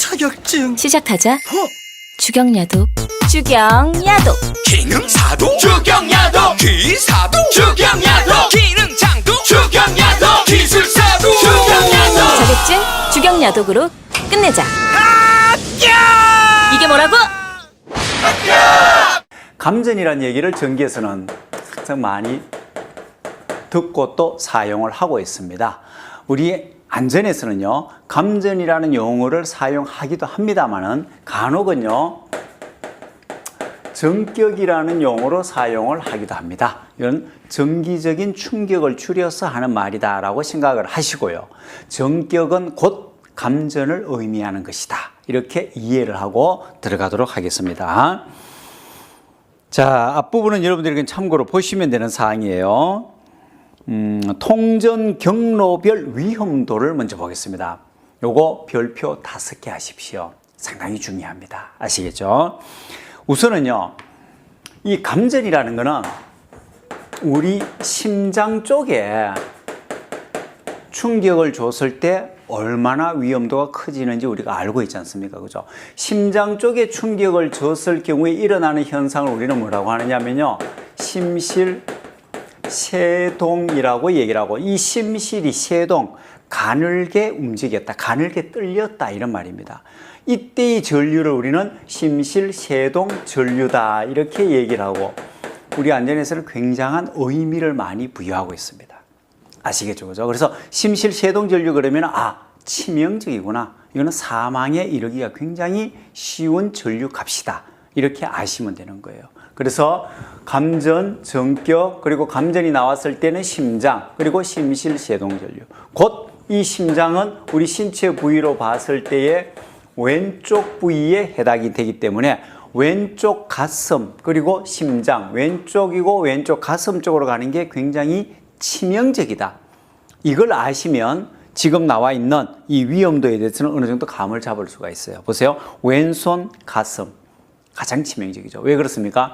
자격증 시작하자. 어? 주경야독. 주경야독. 기능사도 주경야도 기사도 주경야도 기능장도 주경야도 기술사도 주경야도 자격증 주경야독으로 끝내자. 이게 뭐라고? 감전이라는 얘기를 전기에서는 항상 많이 듣고 또 사용을 하고 있습니다. 우리 안전에서는요, 감전이라는 용어를 사용하기도 합니다만은 간혹은요, 전격이라는 용어로 사용을 하기도 합니다. 이건 정기적인 충격을 줄여서 하는 말이다라고 생각을 하시고요. 전격은 곧 감전을 의미하는 것이다. 이렇게 이해를 하고 들어가도록 하겠습니다. 자, 앞부분은 여러분들에게 참고로 보시면 되는 사항이에요. 음, 통전 경로별 위험도를 먼저 보겠습니다. 요거 별표 다섯 개 하십시오. 상당히 중요합니다. 아시겠죠? 우선은요, 이 감전이라는 거는 우리 심장 쪽에 충격을 줬을 때 얼마나 위험도가 커지는지 우리가 알고 있지 않습니까? 그죠? 심장 쪽에 충격을 줬을 경우에 일어나는 현상을 우리는 뭐라고 하느냐면요. 심실 세동이라고 얘기를 하고 이 심실이 세동 가늘게 움직였다. 가늘게 떨렸다 이런 말입니다. 이때의 전류를 우리는 심실 세동 전류다 이렇게 얘기를 하고 우리 안전에서는 굉장한 의미를 많이 부여하고 있습니다. 아시겠죠? 그죠? 그래서 심실 세동 전류 그러면 아, 치명적이구나. 이거는 사망에 이르기가 굉장히 쉬운 전류 값이다. 이렇게 아시면 되는 거예요. 그래서 감전, 전격, 그리고 감전이 나왔을 때는 심장, 그리고 심실세동전류. 곧 이 심장은 우리 신체 부위로 봤을 때의 왼쪽 부위에 해당이 되기 때문에 왼쪽 가슴 그리고 심장 왼쪽이고 왼쪽 가슴 쪽으로 가는 게 굉장히 치명적이다. 이걸 아시면 지금 나와 있는 이 위험도에 대해서는 어느 정도 감을 잡을 수가 있어요. 보세요. 왼손 가슴 가장 치명적이죠. 왜 그렇습니까?